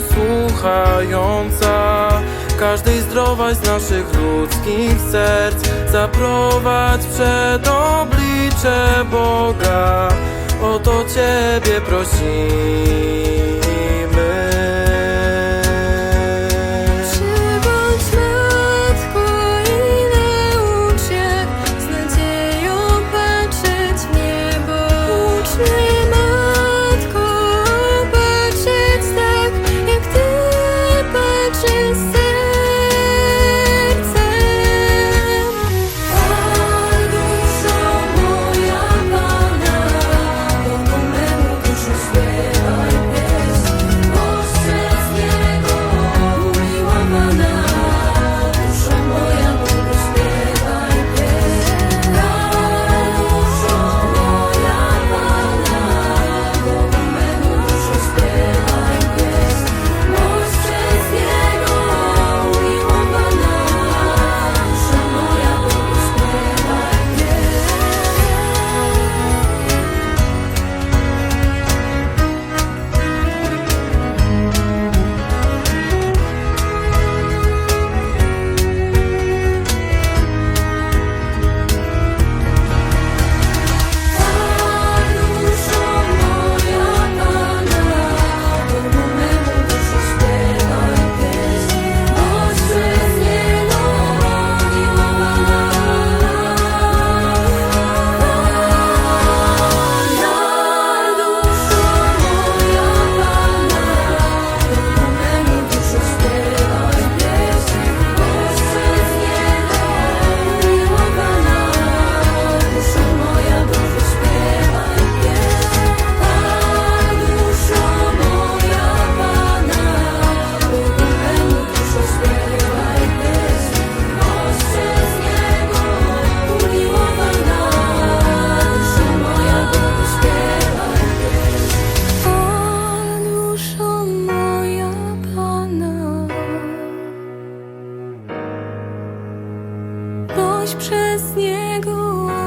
słuchająca Każdej zdrowaś z naszych ludzkich serc. Zaprowadź przed oblicze Boga. Oto Ciebie prosimy. przez niego.